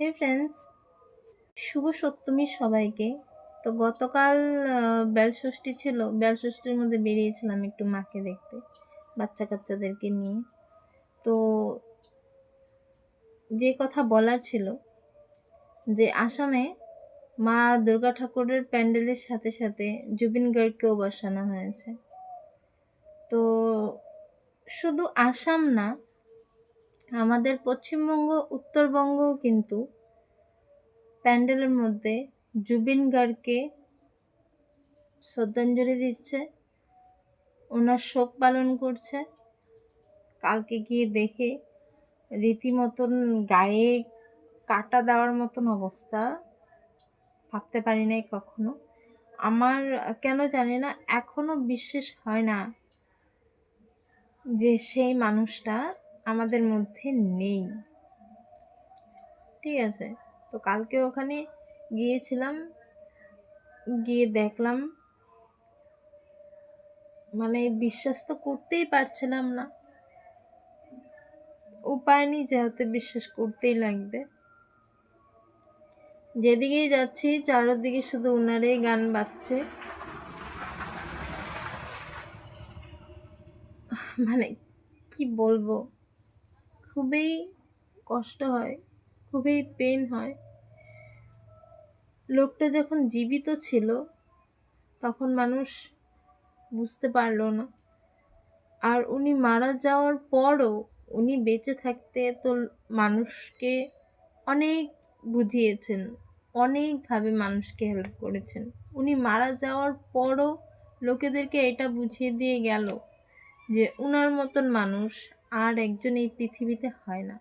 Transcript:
হে friends শুভ সপ্তমী সবাইকে। তো গতকাল বেলষষ্ঠী ছিল বেলষষ্ঠীর মধ্যে বেরিয়েছিলাম একটু মাকে দেখতে বাচ্চা কাচ্চাদেরকে নিয়ে। তো যে কথা বলার ছিল যে, আসামে মা দুর্গা ঠাকুরের প্যান্ডেলের সাথে সাথে জুবিন গার্গকেও বসানো হয়েছে। তো শুধু আসাম না আমাদের পশ্চিমবঙ্গ, উত্তরবঙ্গও কিন্তু প্যান্ডেলের মধ্যে জুবিন গার্গকে শ্রদ্ধাঞ্জলি দিচ্ছে, ওনার শোক পালন করছে। কালকে গিয়ে দেখে রীতিমতন গায়ে কাটা দেওয়ার মতন অবস্থা, ভাবতে পারি নাই কখনো। আমার কেন জানি না, এখনও বিশ্বাস হয় না যে সেই মানুষটা আমাদের মধ্যে নেই। ঠিক আছে? তো কালকে ওখানে গিয়েছিলাম, গিয়ে দেখলাম। মানে বিশ্বাস তো করতেই পারছিলাম না। উপায় নেই যেহেতু বিশ্বাস করতেই লাগবে। যেদিকেই যাচ্ছি, চারদিকে শুধু উনারই গান বাজছে। মানে কি বলব? খুবই কষ্ট হয়, খুবই পেন হয়। লোকটা যখন জীবিত ছিল, তখন মানুষ বুঝতে পারল না। আর উনি মারা যাওয়ার পরও উনি বেঁচে থাকতে তো মানুষকে অনেক বুঝিয়েছেন, অনেকভাবে মানুষকে হেল্প করেছেন। উনি মারা যাওয়ার পরও লোকেদেরকে এটা বুঝিয়ে দিয়ে গেল যে উনার মতন মানুষ আর একজন এই পৃথিবীতে হয় না।